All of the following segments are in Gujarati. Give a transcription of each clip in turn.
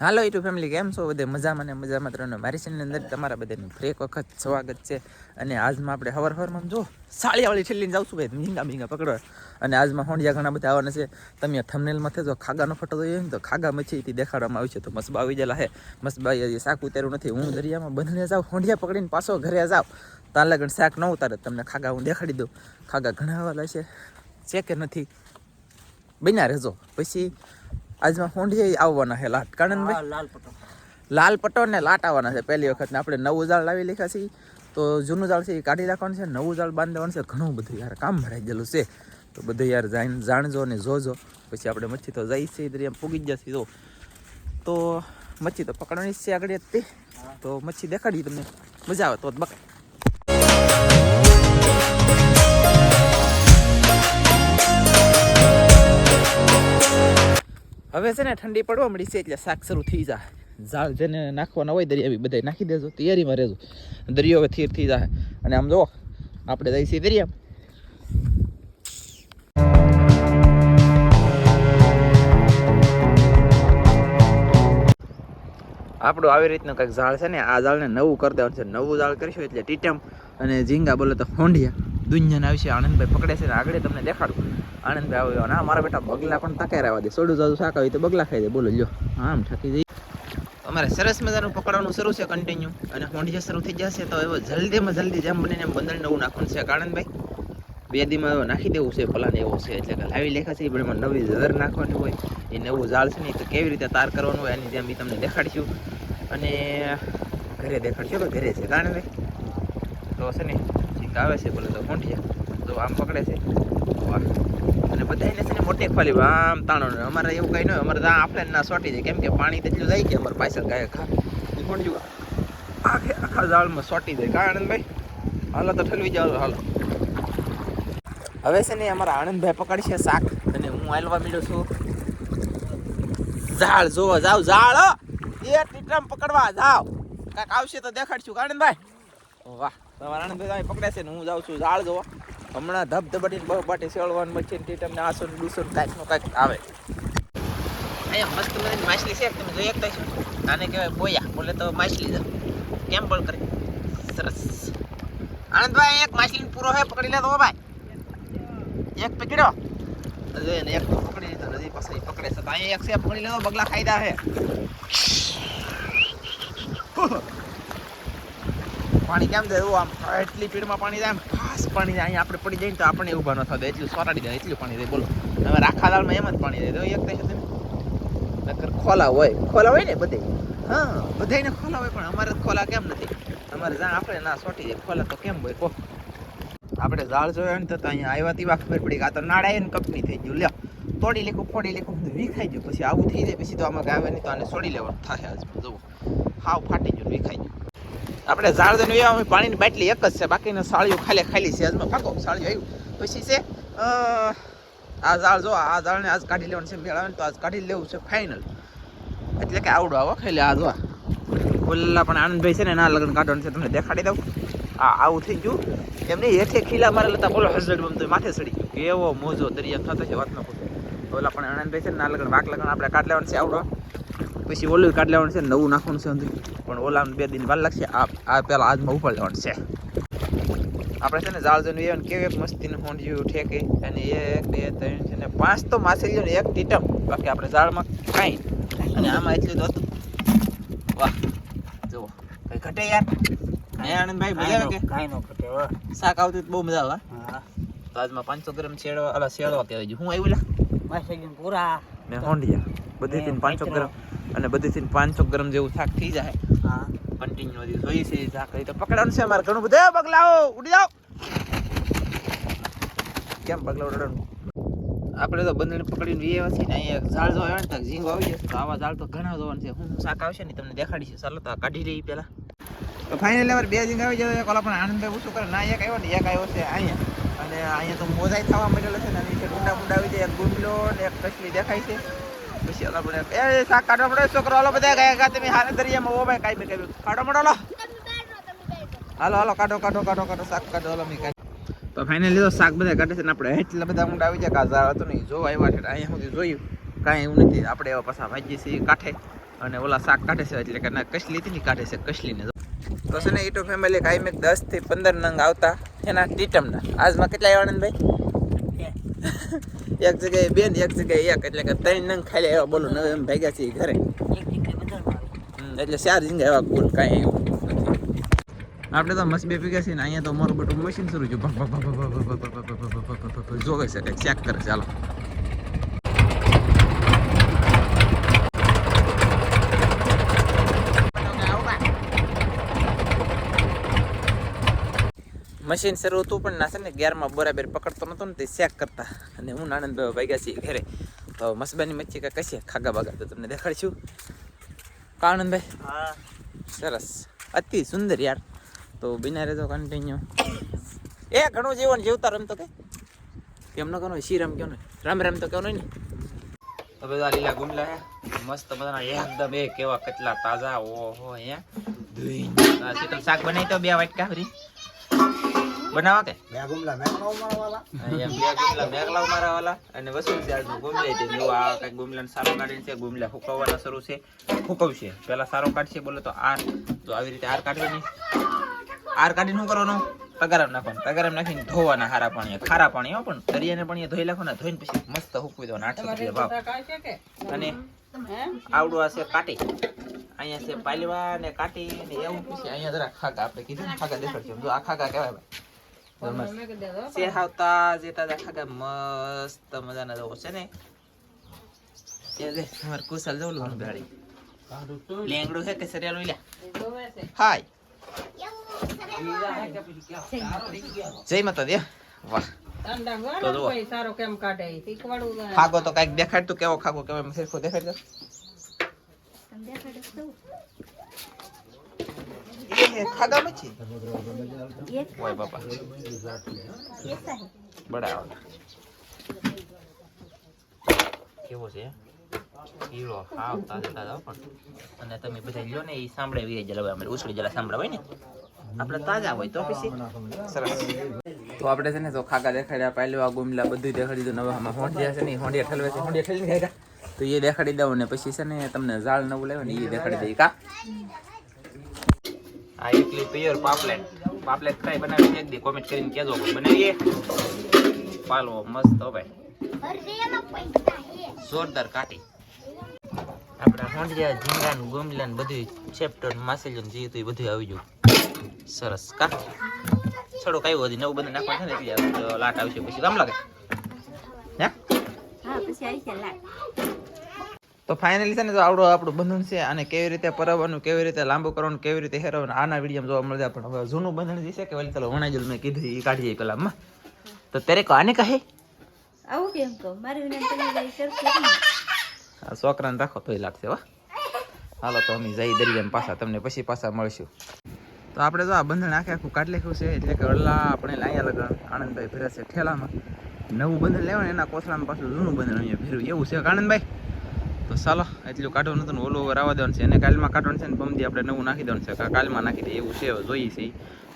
હાલો યુટ્યુબ ફેમિલી, કેમ છો બધે? મજામાં ને મજામાં ત્રણ. મારી ચેનલની અંદર તમારા બધાનું ફરી વખત સ્વાગત છે. અને આજમાં આપણે હવાર હવારમાં જો, સાળીયાવાળી છેલ્લીને જાઉં છું ભાઈ મીંગા મીંગા પકડો અને આજમાં હોંડિયા ઘણા બધા આવવાના છે. તમે થમનેલમાં જો ખાગાનો ફોટો જોઈએ ને તો ખાગા મચ્છીથી દેખાડવામાં આવ્યું છે તો મસબા આવી ગયેલા હે. મસબા શાક ઉતાર્યું નથી. હું દરિયામાં બંધને જાઉં, હોંડિયા પકડીને પાછો ઘરે જાઉં. લગન શાક ન ઉતારે તમને ખાગા હું દેખાડી દઉં. ખાગા ઘણા આવેલા છે. છે કે નથી? બન્યા રહેજો. પછી આજમાં હોંડિયા આવવાના છે લાટ. કારણ ભાઈ લાલ પટો. લાલ પટો ને લાટ આવવાના છે. પહેલી વખત ને આપણે નવું ઝાડ લાવી લીધા છીએ. તો જૂનું ઝાડ છે એ કાઢી રાખવાનું છે. નવું ઝાડ બાંધવાનું છે. ઘણું બધું યાર કામ ભરાઈ ગયેલું છે. તો બધું યાર જાણજો ને જોજો. પછી આપણે મચ્છી તો જઈ છે દરિયા પૂગી જશે તો તો મચ્છી તો પકડવાની જ છે આગળ તે. તો મચ્છી દેખાડી તમને. મજા આવે તો બકાય હવે છે ને ઠંડી પડવા મળી છે એટલે શાક શરૂ થઈ જાય ઝાડ જેને નાખવાના હોય દરિયા બી બધા નાખી દેજો, તૈયારીમાં રહેજો. દરિયો હવે થીર થઈ જાય અને આમ જો આપણે જઈ છીએ દરિયા આપણું આવી રીતનું કંઈક ઝાડ છે ને, આ ઝાડને નવું કરી દેવાનું છે. નવું ઝાડ કરીશું એટલે ટીટમ અને ઝીંગા બોલે તો હોંડિયા દુનિયાને આવશે આનંદભાઈ પકડે છે ને, આગળ તમને દેખાડું. આનંદભાઈ આવ્યો ના મારા બેટા બગલા પણ તકે રહેવા દે. સોડું જાજુ શાક આવી તો બગલા ખાઈ દે બોલો, લ્યો. આમ ઠકી જઈ અમારે સરસ મજાનું પકડવાનું શરૂ છે કન્ટિન્યુ અને હોંડિયા શરૂ થઈ જશે તો એવો જલ્દીમાં જલ્દી જેમ બને એમ બંદર નવું નાખવાનું છે આણંદભાઈ. બે દીમાં નાખી દેવું છે પ્લાન એવો છે. એટલે કે લાવી લેખા છે, પણ એમાં નવી ઝર નાખવાની હોય. એ નવું ઝાડ છે ને તો કેવી રીતે તાર કરવાનું હોય એની જેમ બી તમને દેખાડશું. અને ઘરે દેખાડશું કે ઘરે છે કારણ ભાઈ તો છે ને આવે છે, બોલે તો હોંઠિયા તો આમ પકડે છે. અને અને બધાને છે ને મોટી ખોલી આમ તાણો ને. અમારે એવું કઈ ન હોય. અમારે ત્યાં આપણે ના સોટી જાય. કેમ કે પાણી તેટલું જાય કે અમારે પાછળ ગાય ખા એ જુઓ આખે આખા ઝાડમાં સોટી જાય. કા આનંદભાઈ હાલો તો ઠલવી જાઓ હાલો. હવે છે ને અમારા આનંદભાઈ પકડશે શાક. અને હું હાલવા મળ્યો છું. ઝાડ જોવો જાવ. ઝાડ. એ ટીટમ પકડવા જાવ. કાંઈક આવશે તો દેખાડશું. આનંદભાઈ વાહ. તમારા આનંદભાઈ પકડે છે ને. હું જાઉં છું ઝાડ જોવા. હમણાં ધબધબાટીને બહુ પાટી સેળવાનું મચ્છી ટીટમ તમને આસો ને ને કાંઈકનું કાંઈક આવે. અહીંયા મસ્ત મજાની માછલી છે, તમે જોઈ શકતા છો. આને કહેવાય બોયા. બોલે તો માછલી જ કેમ બોલ કરે? સરસ. આનંદભાઈ, એક માછલી પૂરો હે, પકડી લેતો ભાઈ. એક પકડ્યો. હજી એને એક પકડી લીધો, નદી પાસે પકડે છે. તો અહીંયા એક છે પકડી લેતો બગલા ખાઈદા હે. પાણી કેમ એવું આમ એટલી પીડમાં પાણી જાય ફાસ્ટ પાણી અહીંયા આપણે પડી જાય ને તો આપણે ઊભા ન થાય. એટલું સોરાડી જાય એટલું પાણી રહે બોલો. હવે રાખા દાળમાં એમ જ પાણી રહે તો એક થાય નકર ખોલા હોય. ખોલા હોય ને બધે? હા, બધાયને ખોલા હોય, પણ અમારે તો ખોલા કેમ નથી? અમારે જ્યાં આપણે ના સોટી જાય. ખોલા તો કેમ હોય? કહો આપણે ઝાડ જોયો ને તો તો અહીંયા આવ્યા તેવા ખબર પડી આ તો નાળાએ કંપની થઈ ગયું. લ્યો. તોડી લેખું ફોડી લેખું બધું વિખાઈ ગયું. પછી આવું થઈ જાય, પછી તો આમાં ગાવે નહીં તો આને છોડી લેવાનું થાય આજ. જુઓ. હાવ ફાટી ગયું વિખાઈ ગયું. આપણે ઝાડ જોઈને આવ્યા અમે પાણીની બાટલી એક જ છે, બાકીના સાળીઓ ખાલી ખાલી છે. આજમાં ફાકો સાળીઓ આવ્યું પછી છે આ ઝાડ જો, આ ઝાડને આજ કાઢી લેવાનું છે મેળાવે તો આજ કાઢી લેવું છે ફાઇનલ એટલે કે આવડો આવો, ખાલી આ જોવા ઓલા પણ આનંદભાઈ છે ને ના લગ્ન કાઢવાનું છે, તમને દેખાડી દઉં. આ આવું થઈ ગયું. એમને હેઠે ખીલા મારે લતા બોલો હસડ બમ માથે સડી ગયું. કેવો મોજો દરિયા થતો છે, વાત ન પૂછો. ઓલા પણ આનંદભાઈ છે ને ના લગ્ન વાક લગ્ન આપણે કાઢ લેવાનું છે, આવડો. પછી ઓલું કાઢ લેવાનું છે નવું નાખવાનું છે અંદર. પણ ઓલા બે દિન વાર લાગશે. આ આ પેલા આજમાં ઉપર લેવાનું છે. આપણે છે ને જાળ એ એમ કેવું એક મસ્તીનું હોંડિયું ઠેકી. અને એક બે ત્રણ છે ને પાંચ તો માછલીઓ ને એક ટીટમ બાકી આપણે ઝાડમાં કાંઈ અને આમાં એટલું તો હતું. વાહ. જુઓ. કઈ ઘટે યાર. હે આનંદભાઈ મજા આવે કે? કાંઈ નો ઘટે શાક આવતું તો બહુ મજા આવે હા? તો આજમાં પાંચસો ગ્રામ શેડો અલા શેડો કહેવાય હું આવ્યું લા? પૂરા. મેં હોંડિયા. બધી પાંચસો. ગ્રામ. અને બધીથી પાંચસો ગ્રામ જેવું શાક થઈ જાય. હા. કન્ટિન્યુ જોઈએ છે શાક. તો પકડવાનું છે અમારે ઘણું બધું. પગલાઓ બગલાઓ ઉડી જાઓ. કેમ બગલા ઉડાડવાનું આપણે તો બંને પકડીને વીએ છીએ ને અહીંયા ઝાડ જો આવે ને તો ઝીંગો આવી જશે તો આવા ઝાડ તો ઘણા જોવાનું છે. હું શાક આવશે ને તમને દેખાડીશ. ચાલો તો કાઢી લઈએ પહેલા. તો ફાઇનલી અમારે બે ઝીંગ આવી જાય કોલા પણ આનંદ ભાઈ ઓછું કરે. ના એક આવ્યો ને એક આવ્યો છે અહીંયા. અને અહીંયા તો મોજાઈ થવા માંડેલો છે ને નીચે ગુંડા ગુંડા આવી જાય. એક ગુંડલો ને એક કસલી દેખાય છે. પછી ઓલા પણ એ શાક કાઢો પડે છોકરો ઓલો બધા, ગયા ગયા, તમે હારે દરિયામાં ઓ ભાઈ, કાંઈ કાઢો મળો લો હાલો હાલો, કાઢો કાઢો કાઢો શાક કાઢો, હાલો, મી કાઢો. તો ફાઇનલી તો શાક બધા કાઢે છે ને આપણે. એટલા બધા ઊંડા આવી જાય કાઝા હતો નહીં જો આવ્યા અહીંયા સુધી જોયું. કાંઈ એવું નથી. આપણે એવા પાછા ભાજીએ છીએ, કાંઠે. અને ઓલા શાક કાઢે છે, એટલે કે ના કસલીથી ની કાઢે છે, કસલીને. તો છે ને ઈટો ફેમિલી કાંઈ મેં દસથી પંદર નંગ આવતા એના ટીટમના આજમાં કેટલા આવ્યા આનંદભાઈ? એક જગ્યાએ બે ને એક જગ્યાએ એક એટલે કે ત્રણ નંગ ખાઈ લે એવા બોલો નવે એમ ભાગ્યા છીએ ઘરે એટલે ચાર જીંગા એવા કુલ કાંઈ એવું આપણે તો મસ્ત બે ભેગા છીએ ને અહીંયા તો મારું બધું મશીન શરૂ છે ભગ ભગ ચેક કરે ભગ ભગ ભગ ભગ ભગ ભગ ભગ ભગ જોવે છે કંઈક ચેક કરે ચાલો મશીન શરૂ હતું પણ ના છે ને ગેરમાં બરાબર પકડતો નહોતો ને તે શેક કરતા. અને હું નાનંદભાઈ ભાગ્યા છીએ ઘરે. તો મસબાની મચ્છી કાંઈ કશી? ખાગા બાગા તો તમને દેખાડશું. કા આનંદભાઈ? હા. સરસ. અતિ સુંદર યાર. તો બિના રહેતો કન્ટિન્યુ એ ઘણું જીવન જીવતા રમતો કે? એમ ન કરો શ્રી રામ કહો ને રામ રામ તો કહો નહીં ને. તો બધા લીલા ગુમલા હે. મસ્ત મજાના એકદમ એ કેવા કેટલા તાજા ઓહો ધોઈને આ શાક બનાવી તો બે વાટકા ફરી. બનાવા કે? બે ગુમલા મેં વાળા અહીંયા બે ગુમલા મેઘલાવ મારા વાલા અને વસૂલ છે આજનું ગુમલે છે જો આ કઈ ગુમલાને સારો કાઢીને છે ગુમલા હુકવવાના શરૂ છે. હુકવશે. પેલા સારો કાઢશે બોલે તો આર. તો આવી રીતે આર કાઢવાની આર કાઢીને શું કરવાનું? તગારામ નાખવાનું. તગારામ નાખીને ધોવાના હારા પાણી ખારા પાણી હો પણ દરિયાને પાણી ધોઈ નાખો ને ધોઈને પછી મસ્ત હુકવી દેવાના આઠ રૂપિયા ભાવ અને આવડું આ છે કાટી. અહીંયા છે પાલવા ને કાટી ને એવું પછી અહીંયા જરા ખાગા આપણે કીધું ને ખાગા દેખાડશું જો આ ખાગા કહેવાય ભાઈ. સે હાવતા જેતા જા ખાગા મસ્ત મજાના જો છે ને એ દે તમાર કુશલ જો લું બેડી લેંગડું છે કે સરિયાલું લ્યા હાય જય માતા દે વાહ. સારો કેમ કાઢે શીખવાડું ખાગો તો કંઈક દેખાડતું કેવો ખાગો કેવો સરખો દેખાડ દો એ ખાગા મચ્છી ઓય બાપા. બડા કેવો છે? હીરો હાવ તાજા તાજા પણ. અને તમે બધા લ્યો ને એ સાંભળે વી જલા અમે ઉછળી જલા સાંભળે હોય ને. આપણે તાજા હોય તો પછી. સરસ તો આપણે છે ને તો ખાગા દેખાડ્યા આ ગુમલા બધું દેખાડી દીધું નવા આમાં હોંડિયા છે ને હોંડિયા ઠલવે છે હોંડિયા ઠલવી ગયા તો એ દેખાડી દઉં ને પછી છે ને તમને ઝાડ નવું લાવે ને એ દેખાડી દઈ કા? આ એકલી પિયર પાપલેટ. પાપલેટ કઈ બનાવી એક દી કોમેન્ટ કરીને કહેજો બનાવીએ. પાલવો મસ્ત હો ભાઈ જોરદાર કાટી આપણે હોંડિયા, ઝીંગાનું ને ગુમલા ને બધું ચેપ્ટર માસેલું જે હતું એ બધું આવી ગયું. સરસ કા? છોડો કઈ હજી નવું બધું નાખવાનું છે ને લાટ આવશે પછી. કામ લાગે? હે? તો ફાઇનલી છે ને તો આવડો આપણું બંધન છે અને કેવી રીતે પરવવાનું કેવી રીતે લાંબુ કરવાનું કેવી રીતે હેરવાનું આના વીડિયો જોવા મળે પણ હવે જૂનું બંધન જે છે કે વળી ચાલો વણાજલ મેં કીધું એ કાઢી જાય પેલામાં તો તેરે કહો આને કહે? આવું કેમ કહો? મારી વિના તમે લઈ કરશો કેમ? આ છોકરાને રાખો તોય લાગશે વા હાલો તો અમે જઈ દરિયામાં પાછા તમને પછી પાછા મળશું. તો આપણે જો આ બંધન આખે આખું કાઢ લખ્યું છે એટલે કે અલ્લા આપણે લાયા લગન આનંદભાઈ ફેરે છે ઠેલામાં. નવું બંધન લેવાનું એના કોથળામાં પાછું જૂનું બંધન અહીંયા ફેરવું એવું છે આનંદભાઈ તો ચાલો એટલું કાઢવાનું હતું ને ઓલું ઓવર આવવા દેવાનું છે. અને કાલમાં કાઢવાનું છે ને પમદી આપણે નવું નાખી દેવાનું છે. કાલમાં નાખી દઈએ એવું છે જોઈએ છે.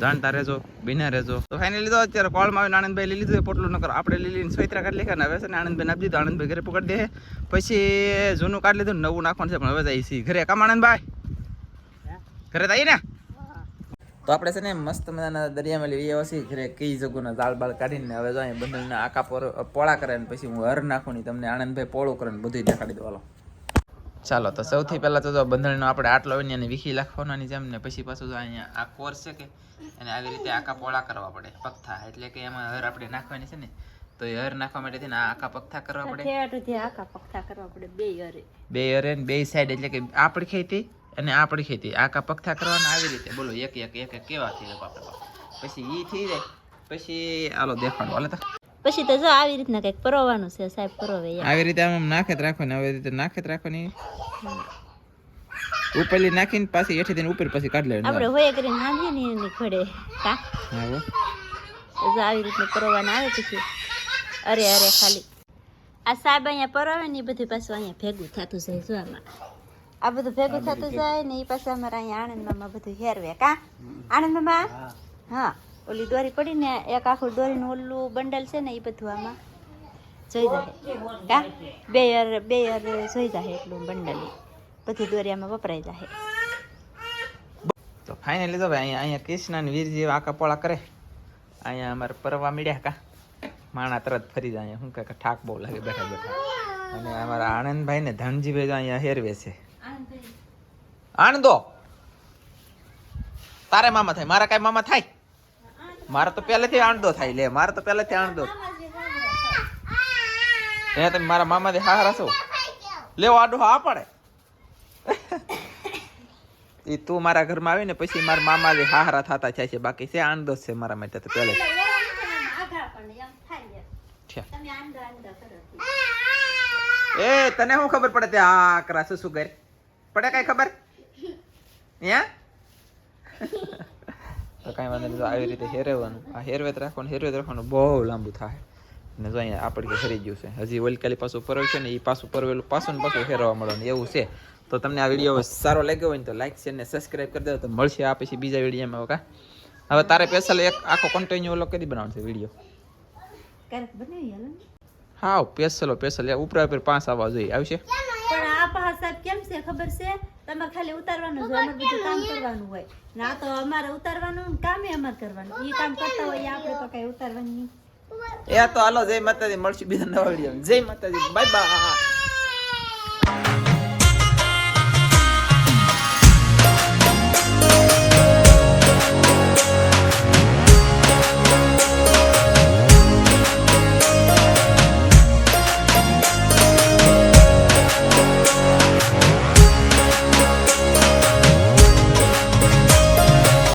જાણતા રહેજો, બિના રહેજો. તો ફાઇનલી લીધો, અત્યારે કોલમાં આવીને આનંદભાઈ લઈ લીધું પોટલું, નકર આપણે લઈ લઈને સોયત્રા કાઢી લેખાને હવે છે ને આનંદભાઈ આપી દીધું, આનંદભાઈ ઘરે પકડી દે. પછી જૂનું કાઢી લીધું નવું નાખવાનું છે, પણ હવે જાય છે. ઘરે કામ આનંદભાઈ? ઘરે જઈએ ને? તો આપણે છે ને મસ્ત મજાના દરિયામાં લઈ આવ્યા છીએ. ઘરે કઈ જગુના જાળ બાળ કાઢીને હવે જો બંધનના આકા પોળા કરે ને પછી હું હર નાખું ને તમને આનંદભાઈ પોળો કરે ને બધું દેખાડી દો હાલો. ચાલો તો સૌથી પહેલા તો જો બંધણીનો આપણે આટલો હોય એને વીખી નાખવાની જેમ ને પછી પાછું અહીંયા આ કોર છે કે એને આવી રીતે આખા પોળા કરવા પડે પગથા. એટલે કે એમાં હર આપણે નાખવાની છે ને તો એ હર નાખવા માટે આ આખા પગથા કરવા પડે. આખા પગથા કરવા પડે બે હરે. ને બે સાઈડ એટલે કે આપણી ખેતી અને આપણી ખેતી. આખા પગથા કરવાના આવી રીતે. બોલો એક એક એક એક કેવા થઈ જાય પછી ઈ થઈ જાય. પછી આલો દેખાડો. હાલે તો. પછી તો જો આવી રીતના કંઈક પરોવાનું છે સાહેબ પરોવે આવી રીતે આમ નાખત રાખવાની આવી રીતે નાખત રાખવાની ઉપરલી નાખીને પાછી હેઠી દઈને ઉપર પછી કાઢ કાઢી આપણે હોય કરીને હાંભીએ ને એની ખડે કા? હા જો આવી રીતના પરોવાના આવે પછી અરે અરે ખાલી. આ સાહેબ અહીંયા પરોવે ને એ બધું પાછું અહીંયા ભેગું થતું જાય જો આમાં. આ બધું ભેગું થતું જાય ને એ પાછું અમારે અહીંયા આણંદમાં બધું હેરવે કા? આણંદમાં હા. ઓલી દોરી પડી ને, એક આખું દોરીનું ઓલું બંડલ છે ને એ બધું આમાં જોઈ જાય કા? બે યર બે યર જોઈ જાય એટલું બંડલ. બધી દોરિયામાં વપરાઈ જાય તો ફાઇનલી તો ભાઈ, અહીંયા કૃષ્ણ અને વીરજી જેવા આકા પોળા કરે. અહીંયા અમારે પરવા મળ્યા કા. માણા તરત ફરી જાય, અહીંયા શું કે ઠાક બહુ લાગે બેઠા બેઠા. અને અમારા આનંદભાઈ ને ધનજીભાઈ અહીંયા હેરવે છે. આણંદો તારે મામા થાય, મારા કાંઈ મામા થાય? મારે તો પહેલેથી આણદો થાય લે, મારે તો પહેલેથી આણદો એ તમે મારા મામાથી હારા છો લેવો આડો હા પડે. એ તું મારા ઘરમાં આવી ને પછી મારા મામા જે હારા થતા થાય છે, બાકી છે આણદો છે મારા માટે તો પહેલે એ, તને શું ખબર પડે તે આ કરા શું શું કરે? પડે કઈ ખબર? યા તો કાંઈ વાંધો નહીં આવી રીતે હેરવાનું. આ હેરવેત રાખવાનું હેરવેત રાખવાનું બહુ લાંબુ થાય. ને જો અહીંયા આપણે હેરી ગયું છે. હજી વલકાલી પાછું પરવ છે ને એ પાછું પરવેલું પાછું ને પાછું હેરવા મળવાનું એવું છે. તો તમને આ વીડિયો સારો લાગ્યો હોય ને તો લાઈક શેર ને સબસ્ક્રાઈબ કરી દેવો તો મળશે આ પછી બીજા વિડીયોમાં કા હવે તારે સ્પેશિયલ એક આખો કન્ટિન્યુ ઓલો કદી બનાવવાનો છે વીડિયો. હા પેસલો પેસલ ઉપરા ઉપર પાંચ આવવા જોઈએ. આવશે? પણ આ પાસ કેમ છે? ખબર છે? તમારે ખાલી ઉતારવાનું જ હોય અમારે બીજું કામ કરવાનું હોય. ના તો અમારે ઉતારવાનું કામે અમારે કરવાનું. એ કામ કરતા હોય આપણે તો કઈ ઉતારવાનું નહીં. એ તો હાલો જય માતાજી મળશું બીજા નવા વીડિયો જય માતાજી બાય બાય